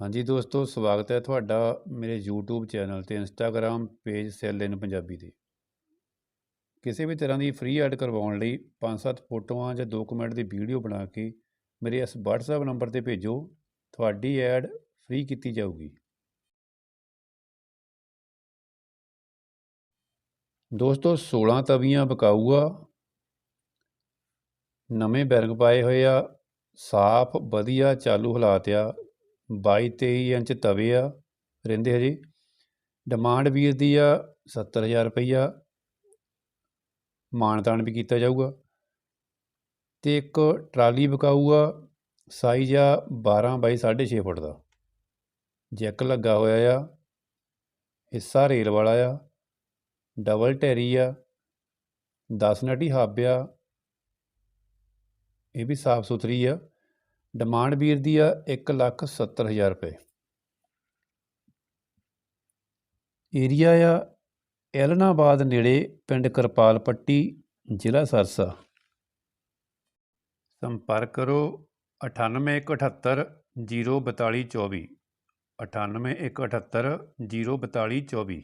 ਹਾਂਜੀ ਦੋਸਤੋ, ਸਵਾਗਤ ਹੈ ਤੁਹਾਡਾ ਮੇਰੇ YouTube ਚੈਨਲ ਤੇ Instagram ਪੇਜ ਸੈਲ ਇਨ ਪੰਜਾਬੀ ਤੇ। ਕਿਸੇ ਵੀ ਤਰ੍ਹਾਂ ਦੀ ਫ੍ਰੀ ਐਡ ਕਰਵਾਉਣ ਲਈ 5-7 ਫੋਟੋਆਂ ਜਾਂ 2 ਮਿੰਟ ਦੀ ਵੀਡੀਓ ਬਣਾ ਕੇ ਮੇਰੇ ਇਸ WhatsApp ਨੰਬਰ ਤੇ ਭੇਜੋ, ਤੁਹਾਡੀ ਐਡ ਫ੍ਰੀ ਕੀਤੀ ਜਾਊਗੀ। ਦੋਸਤੋ 16 ਤਵੀਆਂ ਵਿਕਾਊ ਨਵੇਂ ਬੈਰਗ ਪਾਏ ਹੋਏ ਆ, ਸਾਫ਼, ਵਧੀਆ, ਚਾਲੂ ਹਾਲਾਤ ਆ ਬਾਈ ਤੇਈ ਇੰਚ ਤਵੇ ਆ, ਰਹਿੰਦੇ ਹਜੇ ਡਿਮਾਂਡ ਵੀਰ ਦੀ ਆ 70000 ਰੁਪਈਆ। ਮਾਣ ਤਾਣ ਵੀ ਕੀਤਾ ਜਾਊਗਾ। ਤੇ ਇੱਕ ਟਰਾਲੀ ਵਿਕਾਊ ਆ ਸਾਈਜ਼ ਆ 12 ਬਾਈ 6.5 ਫੁੱਟ ਦਾ। ਜੈਕ ਲੱਗਾ ਹੋਇਆ ਆ। ਹਿੱਸਾ ਰੇਲ ਵਾਲਾ ਆ। ਡਬਲ ਟੈਰੀ ਆ। 10 ਨਟੀ ਹੱਬ ਆ। ਇਹ ਵੀ ਸਾਫ਼ ਸੁਥਰੀ ਆ। ਡਿਮਾਂਡ ਵੀਰ ਦੀ ਆ 170000 ਰੁਪਏ। ਏਰੀਆ ਆ ਐਲਨਾਬਾਦ ਨੇੜੇ ਪਿੰਡ ਕਿਰਪਾਲ ਪੱਟੀ, ਜ਼ਿਲ੍ਹਾ ਸਰਸਾ। ਸੰਪਰਕ ਕਰੋ 9878 04224 9878 04224